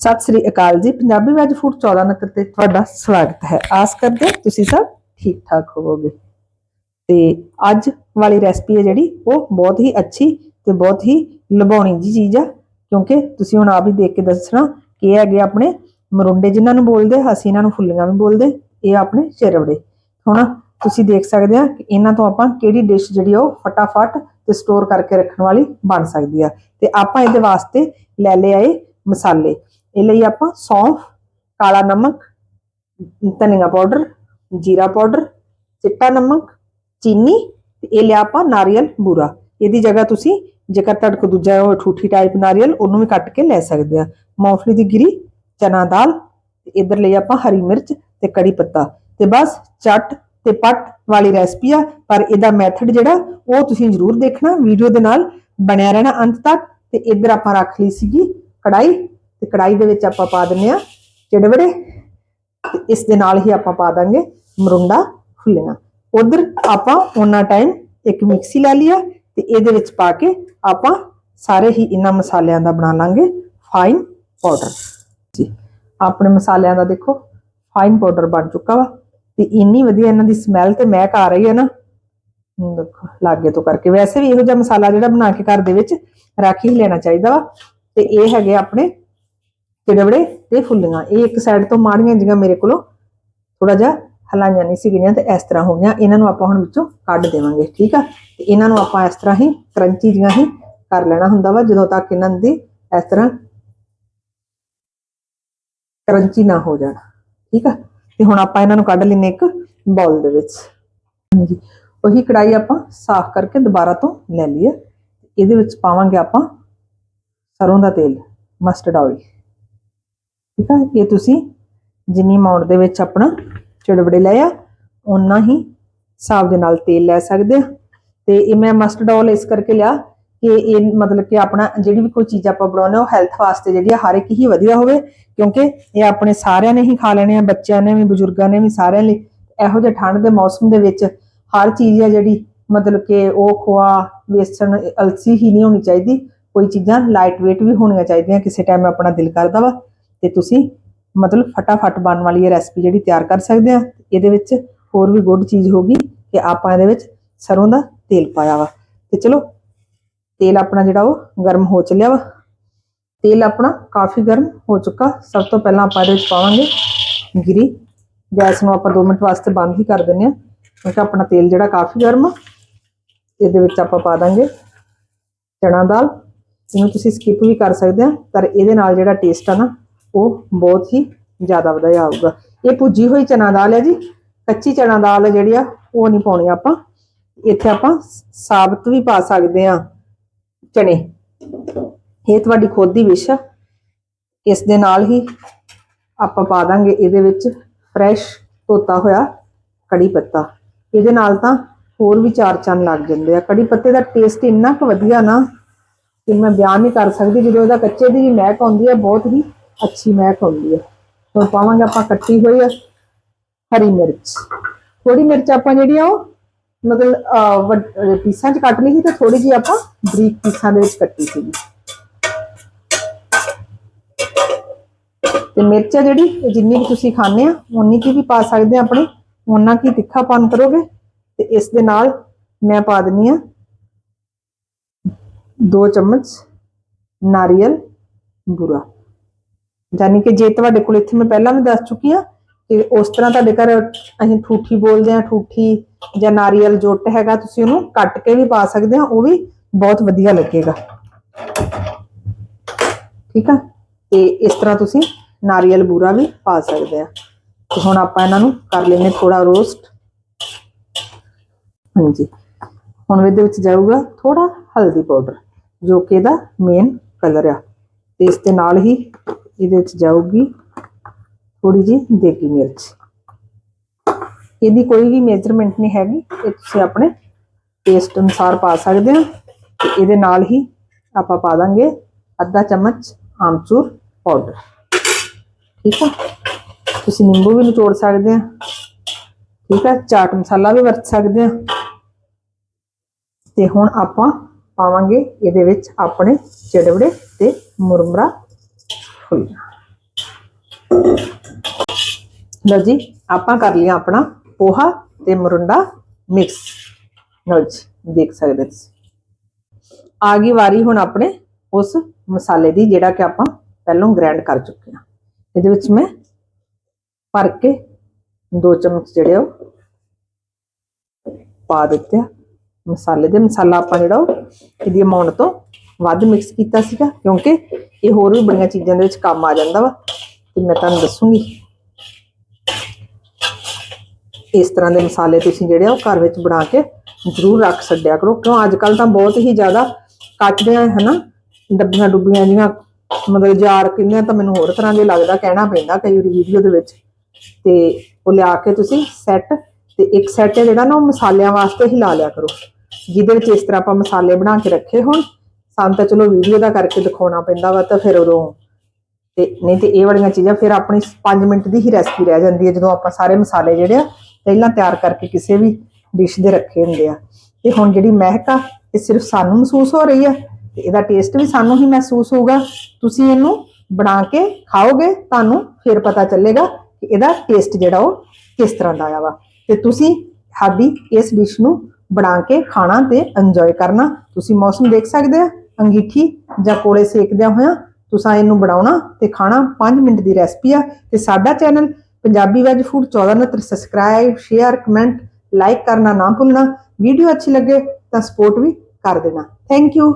ਸਤਿ ਸ੍ਰੀ ਅਕਾਲ ਜੀ। Punjabi veg food 14 number ਤੇ ਤੁਹਾਡਾ ਸਵਾਗਤ ਹੈ। ਆਸ ਕਰਦੇ ਤੁਸੀਂ ਸਭ ਠੀਕ ਠਾਕ ਹੋਵੋਗੇ। ਤੇ ਅੱਜ ਵਾਲੀ ਰੈਸਪੀ ਹੈ ਜਿਹੜੀ, ਉਹ ਬਹੁਤ ਹੀ ਅੱਛੀ ਤੇ ਬਹੁਤ ਹੀ ਲੁਭਾਉਣੀ ਜੀ ਚੀਜ਼ ਆ, ਕਿਉਂਕਿ ਤੁਸੀਂ ਹੁਣ ਆਪ ਹੀ ਦੇਖ ਕੇ ਦੱਸਣਾ ਕਿ ਇਹ ਹੈਗੇ ਆਪਣੇ ਮਰੁੰਡੇ, ਜਿਨ੍ਹਾਂ ਨੂੰ ਬੋਲਦੇ ਅਸੀਂ ਇਹਨਾਂ ਨੂੰ ਫੁੱਲੀਆਂ ਵੀ ਬੋਲਦੇ, ਇਹ ਆਪਣੇ ਚਿਰਵੜੇ ਹੁਣ ਤੁਸੀਂ ਦੇਖ ਸਕਦੇ ਆ ਕਿ ਇਹਨਾਂ ਤੋਂ ਆਪਾਂ ਕਿਹੜੀ ਡਿਸ਼ ਜਿਹੜੀ ਆ ਉਹ ਫਟਾਫਟ ਤੇ ਸਟੋਰ ਕਰਕੇ ਰੱਖਣ ਵਾਲੀ ਬਣ ਸਕਦੀ ਆ। ਤੇ ਆਪਾਂ ਇਹਦੇ ਵਾਸਤੇ ਲੈ ਲਿਆ ਏ ਮਸਾਲੇ। ਇਹ ਲਈ ਆਪਾਂ ਸੌਂਫ, ਕਾਲਾ ਨਮਕ, ਧਨੀਆ ਪਾਊਡਰ ਜੀਰਾ ਪਾਊਡਰ ਚਿੱਟਾ ਨਮਕ, ਚੀਨੀ ਤੇ ਇਹ ਲਿਆ ਆਪਾਂ ਨਾਰੀਅਲ ਬੂਰਾ। ਇਹਦੀ ਜਗ੍ਹਾ ਤੁਸੀਂ ਜੇਕਰ ਤੁਹਾਡੇ ਕੋਲ ਦੂਜਾ ਉਹ ਠੂਠੀ ਟਾਈਪ ਨਾਰੀਅਲ, ਉਹਨੂੰ ਵੀ ਕੱਟ ਕੇ ਲੈ ਸਕਦੇ ਆ। ਮੂੰਗਫਲੀ ਦੀ ਗਿਰੀ, ਚਨਾ ਦਾਲ, ਤੇ ਇਧਰ ਲਈ ਆਪਾਂ ਹਰੀ ਮਿਰਚ ਤੇ ਕੜੀ ਪੱਤਾ। ਤੇ ਬਸ ਚੱਟ ਤੇ ਪੱਟ ਵਾਲੀ ਰੈਸਪੀ ਆ, ਪਰ ਇਹਦਾ ਮੈਥਡ ਜਿਹੜਾ, ਉਹ ਤੁਸੀਂ ਜ਼ਰੂਰ ਦੇਖਣਾ। ਵੀਡੀਓ ਦੇ ਨਾਲ ਬਣਿਆ ਰਹਿਣਾ ਅੰਤ ਤੱਕ। ਤੇ ਇਧਰ ਆਪਾਂ ਰੱਖ ਲਈ ਸੀਗੀ ਕੜਾਈ ਤੇ ਕੜਾਈ ਦੇ ਵਿੱਚ ਆਪਾਂ ਪਾ ਦਿੰਨੇ ਆ ਚਿੜਵੜੇ। ਇਸ ਦੇ ਨਾਲ ਹੀ ਆਪਾਂ ਪਾ ਦਾਂਗੇ ਮਰੁੰਡਾ ਫੁੱਲੀਆਂ ਉਧਰ ਆਪਾਂ ਉਹਨਾਂ ਟਾਈਮ ਇੱਕ ਮਿਕਸੀ ਲੈ ਲਿਆ ਤੇ ਇਹਦੇ ਵਿੱਚ ਪਾ ਕੇ ਆਪਾਂ ਸਾਰੇ ਹੀ ਇਹਨਾਂ ਮਸਾਲਿਆਂ ਦਾ ਬਣਾ ਲਾਂਗੇ ਫਾਈਨ ਪਾਊਡਰ ਜੀ, ਆਪਣੇ ਮਸਾਲਿਆਂ ਦਾ ਦੇਖੋ ਫਾਈਨ ਪਾਊਡਰ ਬਣ ਚੁੱਕਾ ਵਾ ਤੇ ਇੰਨੀ ਵਧੀਆ ਇਹਨਾਂ ਦੀ ਸਮੈਲ ਤੇ ਮਹਿਕ ਆ ਰਹੀ ਹੈ ਨਾ। ਦੇਖੋ, ਲਾਗੇ ਤੋਂ ਕਰਕੇ। ਵੈਸੇ ਵੀ ਇਹੋ ਜਿਹਾ ਮਸਾਲਾ ਜਿਹੜਾ ਬਣਾ ਕੇ ਘਰ ਦੇ ਵਿੱਚ ਰੱਖ ਹੀ ਲੈਣਾ ਚਾਹੀਦਾ ਵਾ। ਤੇ ਇਹ ਹੈਗੇ ਆਪਣੇ ਚਿੜਵੜੇ ਤੇ ਫੁੱਲੀਆਂ। ਇਹ ਇੱਕ ਸਾਈਡ ਤੋਂ ਮਾੜੀਆਂ ਜਿਹੀਆਂ ਮੇਰੇ ਕੋਲੋਂ ਥੋੜਾ ਜਿਹਾ ਹਲਾਈਆਂ ਨਹੀਂ ਸੀਗੀਆਂ ਤੇ ਇਸ ਤਰ੍ਹਾਂ ਹੋ ਗਈਆਂ। ਇਹਨਾਂ ਨੂੰ ਆਪਾਂ ਹੁਣ ਵਿੱਚੋਂ ਕੱਢ ਦੇਵਾਂਗੇ, ਠੀਕ ਆ? ਤੇ ਇਹਨਾਂ ਨੂੰ ਆਪਾਂ ਇਸ ਤਰ੍ਹਾਂ ਹੀ ਕਰੰਚੀ ਜੀਆਂ ਹੀ ਕਰ ਲੈਣਾ ਹੁੰਦਾ ਵਾ, ਜਦੋਂ ਤੱਕ ਇਹਨਾਂ ਦੀ ਇਸ ਤਰ੍ਹਾਂ ਕਰੰਚੀ ਨਾ ਹੋ ਜਾਣ, ਠੀਕ ਆ? ਤੇ ਹੁਣ ਆਪਾਂ ਇਹਨਾਂ ਨੂੰ ਕੱਢ ਲੈਨੇ ਇੱਕ ਬਾਉਲ ਦੇ ਵਿੱਚ। ਹਾਂਜੀ, ਉਹੀ ਕੜਾਈ ਆਪਾਂ ਸਾਫ਼ ਕਰਕੇ ਦੁਬਾਰਾ ਤੋਂ ਲੈ ਲਈਏ। ਇਹਦੇ ਵਿੱਚ ਪਾਵਾਂਗੇ ਆਪਾਂ ਸਰੋਂ ਦਾ ਤੇਲ ਮਸਟਰਡ ਆਇਲ ਠੀਕ ਆ? ਇਹ ਤੁਸੀਂ ਜਿੰਨੀ ਅਮਾਉਂਟ ਦੇ ਵਿੱਚ ਆਪਣਾ ਚਿੜਵੜੇ ਲਏ ਆ, ਓਨਾ ਹੀ ਹਿਸਾਬ ਦੇ ਨਾਲ ਤੇਲ ਲੈ ਸਕਦੇ ਆ। ਤੇ ਇਹ ਮੈਂ ਮਸਟਰਡ ਆਇਲ ਇਸ ਕਰਕੇ ਲਿਆ ਕਿ ਇਹ ਮਤਲਬ ਕਿ ਆਪਣਾ ਜਿਹੜੀ ਵੀ ਕੋਈ ਚੀਜ਼ ਆਪਾਂ ਬਣਾਉਂਦੇ ਉਹ ਹੈਲਥ ਵਾਸਤੇ ਜਿਹੜੀ ਆ, ਹਰ ਇੱਕ ਹੀ ਵਧੀਆ ਹੋਵੇ, ਕਿਉਂਕਿ ਇਹ ਆਪਣੇ ਸਾਰਿਆਂ ਨੇ ਹੀ ਖਾ ਲੈਣੇ ਆ, ਬੱਚਿਆਂ ਨੇ ਵੀ, ਬਜ਼ੁਰਗਾਂ ਨੇ ਵੀ, ਸਾਰਿਆਂ ਲਈ। ਇਹੋ ਜਿਹੇ ਠੰਡ ਦੇ ਮੌਸਮ ਦੇ ਵਿੱਚ ਹਰ ਚੀਜ਼ ਆ ਜਿਹੜੀ ਮਤਲਬ ਕਿ ਉਹ ਖੋਆ, ਵੇਸਣ, ਅਲਸੀ ਹੀ ਨਹੀਂ ਹੋਣੀ ਚਾਹੀਦੀ। ਕੋਈ ਚੀਜ਼ਾਂ ਲਾਈਟ weight ਵੀ ਹੋਣੀਆਂ ਚਾਹੀਦੀਆਂ, ਕਿਸੇ ਟਾਈਮ ਆਪਣਾ ਦਿਲ ਕਰਦਾ ਵਾ। ਤੇ ਤੁਸੀਂ ਮਤਲਬ ਫਟਾਫਟ ਬਣਨ ਵਾਲੀ ਇਹ ਰੈਸਪੀ ਜਿਹੜੀ ਤਿਆਰ ਕਰ ਸਕਦੇ ਆ, ਇਹਦੇ ਵਿੱਚ ਹੋਰ ਵੀ ਗੁੱਡ ਚੀਜ਼ ਹੋਗੀ ਕਿ ਆਪਾਂ ਇਹਦੇ ਵਿੱਚ ਸਰੋਂ ਦਾ ਤੇਲ ਪਾਇਆ ਵਾ। ਤੇ ਚਲੋ, ਤੇਲ ਆਪਣਾ ਜਿਹੜਾ ਉਹ ਗਰਮ ਹੋ ਚੱਲਿਆ ਵਾ। ਤੇਲ ਆਪਣਾ ਕਾਫੀ ਗਰਮ ਹੋ ਚੁੱਕਾ। ਸਭ ਤੋਂ ਪਹਿਲਾਂ ਆਪਾਂ ਇਹਦੇ ਵਿੱਚ ਪਾਵਾਂਗੇ ਗਿਰੀ। ਗੈਸ ਨੂੰ ਆਪਾਂ 2 ਮਿੰਟ ਵਾਸਤੇ ਬੰਦ ਹੀ ਕਰ ਦਿੰਨੇ ਆ, ਕਿਉਂਕਿ ਆਪਣਾ ਤੇਲ ਜਿਹੜਾ ਕਾਫੀ ਗਰਮ ਆ। ਇਹਦੇ ਵਿੱਚ ਆਪਾਂ ਪਾ ਦਾਂਗੇ ਚਣਾ ਦਾਲ। ਇਹਨੂੰ ਤੁਸੀਂ ਸਕਿਪ ਵੀ ਕਰ ਸਕਦੇ ਆ, ਪਰ ਇਹਦੇ ਨਾਲ ਜਿਹੜਾ ਟੇਸਟ ਆ ਨਾ ਉਹ ਬਹੁਤ ਹੀ ਜ਼ਿਆਦਾ ਵਧੀਆ ਆਊਗਾ। ਇਹ ਭੁੱਜੀ ਹੋਈ ਚਨਾ ਦਾਲ ਹੈ ਜੀ, ਕੱਚੀ ਚਨਾ ਦਾਲ ਜਿਹੜੀ ਆ, ਉਹ ਨਹੀਂ ਪਾਉਣੀ ਆਪਾਂ। ਇੱਥੇ ਆਪਾਂ ਸਾਬਤ ਵੀ ਪਾ ਸਕਦੇ ਆ ਚਨੇ। ਇਹ ਤੁਹਾਡੀ ਖੁਦ ਦੀ ਵਿਸ਼ ਆ। ਇਸ ਦੇ ਨਾਲ ਹੀ ਆਪਾਂ ਪਾ ਦਾਂਗੇ ਇਹਦੇ ਵਿੱਚ ਫਰੈਸ਼ ਧੋਤਾ ਹੋਇਆ ਕੜੀ ਪੱਤਾ। ਇਹਦੇ ਨਾਲ ਤਾਂ ਹੋਰ ਵੀ ਚਾਰ ਚੰਨ ਲੱਗ ਜਾਂਦੇ ਆ। ਕੜੀ ਪੱਤੇ ਦਾ ਟੇਸਟ ਇੰਨਾ ਕੁ ਵਧੀਆ ਨਾ ਕਿ ਮੈਂ ਬਿਆਨ ਨਹੀਂ ਕਰ ਸਕਦੀ, ਜਦੋਂ ਉਹਦਾ ਕੱਚੇ ਦੀ ਵੀ ਮਹਿਕ ਆਉਂਦੀ ਹੈ, ਬਹੁਤ ਹੀ ਅੱਛੀ ਮਹਿਕ ਆਉਂਦੀ ਹੈ। ਹੁਣ ਪਾਵਾਂਗੇ ਆਪਾਂ ਕੱਟੀ ਹੋਈ ਆ ਹਰੀ ਮਿਰਚ। ਥੋੜੀ ਮਿਰਚ ਆਪਾਂ ਜਿਹੜੀ ਆ ਉਹ ਮਤਲਬ ਅਹ, ਪੀਸਾਂ 'ਚ ਕੱਟ ਲਈ ਸੀ ਤੇ ਥੋੜੀ ਜਿਹੀ ਆਪਾਂ ਬਰੀਕ ਪੀਸਾਂ ਦੇ ਵਿੱਚ ਕੱਟੀ ਸੀ ਤੇ ਮਿਰਚ ਆ ਜਿਹੜੀ ਜਿੰਨੀ ਵੀ ਤੁਸੀਂ ਖਾਣੇ ਆ ਉਨੀ ਕੀ ਵੀ ਪਾ ਸਕਦੇ ਆ ਆਪਣੇ। ਉਹਨਾਂ ਕੀ ਤਿੱਖਾਪਨ ਕਰੋਗੇ ਤੇ ਇਸ ਦੇ ਨਾਲ ਮੈਂ ਪਾ ਦਿੰਨੀ ਆ 2 ਚਮਚ ਨਾਰੀਅਲ ਬੁਰਾ। ਯਾਨੀ ਕਿ ਜੇ ਤੁਹਾਡੇ ਕੋਲ ਇੱਥੇ ਮੈਂ ਪਹਿਲਾਂ ਵੀ ਦੱਸ ਚੁੱਕੀ ਆ ਕਿ ਉਸ ਤਰ੍ਹਾਂ ਤੁਹਾਡੇ ਘਰ ਅਸੀਂ ਠੂਠੀ ਬੋਲਦੇ ਆ ਠੂਠੀ ਜਾਂ ਨਾਰੀਅਲ ਜੁੱਟ ਹੈਗਾ, ਤੁਸੀਂ ਉਹਨੂੰ ਕੱਟ ਕੇ ਵੀ ਪਾ ਸਕਦੇ ਆ ਉਹ ਵੀ ਬਹੁਤ ਵਧੀਆ ਲੱਗੇਗਾ। ਠੀਕ ਆ? ਤੇ ਇਸ ਤਰ੍ਹਾਂ ਤੁਸੀਂ ਨਾਰੀਅਲ ਬੂਰਾ ਵੀ ਪਾ ਸਕਦੇ ਆ। ਤੇ ਹੁਣ ਆਪਾਂ ਇਹਨਾਂ ਨੂੰ ਕਰ ਲੈਨੇ ਥੋੜਾ ਰੋਸਟ। ਹਾਂਜੀ। ਹੁਣ ਇਹਦੇ ਵਿੱਚ ਜਾਊਗਾ ਥੋੜਾ ਹਲਦੀ ਪਾਊਡਰ, ਜੋ ਕਿ ਇਹਦਾ ਮੇਨ ਕਲਰ ਆ। ਤੇ ਇਸ ਦੇ ਨਾਲ ਹੀ ਇਹਦੇ ਵਿੱਚ ਜਾਊਗੀ ਥੋੜੀ ਜੀ ਦੇਗੀ ਮਿਰਚ। ਇਹਦੀ ਕੋਈ ਵੀ ਮੇਜਰਮੈਂਟ ਨਹੀਂ ਹੈਗੀ, ਇਹ ਤੁਸੀਂ ਆਪਣੇ ਟੇਸਟ ਅਨੁਸਾਰ ਪਾ ਸਕਦੇ ਹੋ ਤੇ ਇਹਦੇ ਨਾਲ ਹੀ ਆਪਾਂ ਪਾ ਦਾਂਗੇ ਅੱਧਾ ਚਮਚ ਆਮਚੂਰ ਪਾਊਡਰ ਠੀਕ ਆ? ਤੁਸੀਂ ਨਿੰਬੂ ਵੀ ਨਿਚੋੜ ਸਕਦੇ ਆ ਠੀਕ ਆ? ਚਾਟ ਮਸਾਲਾ ਵੀ ਵਰਤ ਸਕਦੇ ਆ ਤੇ ਹੁਣ ਆਪਾਂ ਪਾਵਾਂਗੇ ਇਹਦੇ ਵਿੱਚ ਆਪਣੇ ਚਿੜਵੜੇ ਤੇ ਮੁਰਮਰਾ ਲਓ ਜੀ, ਆਪਾਂ ਕਰ ਲਿਆ ਆਪਣਾ ਪੋਹਾ ਤੇ ਮਰੁੰਡਾ ਮਿਕਸ ਲਓ ਜੀ, ਦੇਖ ਸਕਦੇ ਤੁਸੀਂ। ਆ ਗਈ ਵਾਰੀ ਹੁਣ ਆਪਣੇ ਉਸ ਮਸਾਲੇ ਦੀ, ਜਿਹੜਾ ਕਿ ਆਪਾਂ ਪਹਿਲਾਂ ਗ੍ਰਾਈਂਡ ਕਰ ਚੁੱਕੇ ਹਾਂ। ਇਹਦੇ ਵਿੱਚ ਮੈਂ ਭਰ ਕੇ ਦੋ ਚਮਚ ਜਿਹੜੇ ਉਹ ਪਾ ਦਿੱਤੇ ਮਸਾਲੇ ਦੇ ਮਸਾਲਾ ਆਪਾਂ ਜਿਹੜਾ ਉਹ, ਇਹਦੀ ਅਮਾਉਂਟ ਤੋਂ ਵੱਧ ਮਿਕਸ ਕੀਤਾ ਸੀਗਾ, ਕਿਉਂਕਿ ਇਹ ਹੋਰ ਵੀ ਬੜੀਆਂ ਚੀਜ਼ਾਂ ਦੇ ਵਿੱਚ ਕੰਮ ਆ ਜਾਂਦਾ ਵਾ। ਤੇ ਮੈਂ ਤੁਹਾਨੂੰ ਦੱਸੂਗੀ, ਇਸ ਤਰ੍ਹਾਂ ਦੇ ਮਸਾਲੇ ਤੁਸੀਂ ਜਿਹੜੇ ਆ ਉਹ ਘਰ ਵਿੱਚ ਬਣਾ ਕੇ ਜ਼ਰੂਰ ਰੱਖ ਛੱਡਿਆ ਕਰੋ। ਕਿਉਂ ਅੱਜ ਕੱਲ ਤਾਂ ਬਹੁਤ ਹੀ ਜ਼ਿਆਦਾ ਕੱਟਦੇ ਆ ਹਨਾ ਡੱਬੀਆਂ ਡੁੱਬੀਆਂ ਜੀਆਂ ਮਤਲਬ ਜਾਰ ਕਿੰਨੇ ਤਾਂ ਮੈਨੂੰ ਹੋਰ ਤਰ੍ਹਾਂ ਦੇ ਲੱਗਦਾ, ਕਹਿਣਾ ਪੈਂਦਾ ਕਈ ਵਾਰੀ ਵੀਡੀਓ ਦੇ ਵਿੱਚ। ਤੇ ਉਹ ਲਿਆ ਕੇ ਤੁਸੀਂ ਸੈੱਟ ਤੇ ਇੱਕ ਸੈੱਟ ਜਿਹੜਾ ਨਾ ਉਹ ਮਸਾਲਿਆਂ ਵਾਸਤੇ ਹੀ ਲਾ ਲਿਆ ਕਰੋ। ਜਿਹਦੇ ਵਿੱਚ ਇਸ ਤਰ੍ਹਾਂ ਆਪਾਂ ਮਸਾਲੇ ਬਣਾ ਕੇ ਰੱਖੇ ਹੋਣ ਸਾਨੂੰ ਤਾਂ ਚਲੋ ਵੀਡੀਓ ਦਾ ਕਰਕੇ ਦਿਖਾਉਣਾ ਪੈਂਦਾ ਵਾ ਤਾਂ ਫਿਰ ਉਦੋਂ ਤੇ ਨਹੀਂ ਤੇ ਇਹ ਵਾਲੀਆਂ ਚੀਜ਼ਾਂ ਫਿਰ ਆਪਣੀ 5 ਮਿੰਟ ਦੀ ਹੀ ਰੈਸਪੀ ਰਹਿ ਜਾਂਦੀ ਹੈ, ਜਦੋਂ ਆਪਾਂ ਸਾਰੇ ਮਸਾਲੇ ਜਿਹੜੇ ਆ ਪਹਿਲਾਂ ਤਿਆਰ ਕਰਕੇ ਕਿਸੇ ਵੀ ਡਿਸ਼ ਦੇ ਰੱਖੇ ਹੁੰਦੇ ਆ। ਤੇ ਹੁਣ ਜਿਹੜੀ ਮਹਿਕ ਆ, ਇਹ ਸਿਰਫ ਸਾਨੂੰ ਮਹਿਸੂਸ ਹੋ ਰਹੀ ਆ ਤੇ ਇਹਦਾ ਟੇਸਟ ਵੀ ਸਾਨੂੰ ਹੀ ਮਹਿਸੂਸ ਹੋਊਗਾ। ਤੁਸੀਂ ਇਹਨੂੰ ਬਣਾ ਕੇ ਖਾਓਗੇ, ਤੁਹਾਨੂੰ ਫਿਰ ਪਤਾ ਚੱਲੇਗਾ ਕਿ ਇਹਦਾ ਟੇਸਟ ਜਿਹੜਾ ਉਹ ਕਿਸ ਤਰ੍ਹਾਂ ਦਾ ਆਇਆ ਵਾ। ਤੇ ਤੁਸੀਂ ਸਾਡੀ ਇਸ ਡਿਸ਼ ਨੂੰ ਬਣਾ ਕੇ ਖਾਣਾ ਤੇ ਇੰਜੋਏ ਕਰਨਾ। ਤੁਸੀਂ ਮੌਸਮ ਦੇਖ ਸਕਦੇ ਆ ਅੰਗੀਠੀ ਜਾਂ ਕੋਲੇ ਸੇਕਦਿਆਂ ਹੋਇਆਂ ਤੁਸੀਂ ਇਹਨੂੰ ਬਣਾਉਣਾ ਤੇ ਖਾਣਾ 5 ਮਿੰਟ ਦੀ ਰੈਸਪੀ ਆ ਤੇ ਸਾਡਾ channel Punjabi veg food 1469 subscribe share comment like ਕਰਨਾ ਨਾ ਭੁੱਲਣਾ। ਵੀਡੀਓ ਅੱਛੀ ਲੱਗੇ ਤਾਂ ਸਪੋਰਟ ਵੀ ਕਰ ਦੇਣਾ। Thank you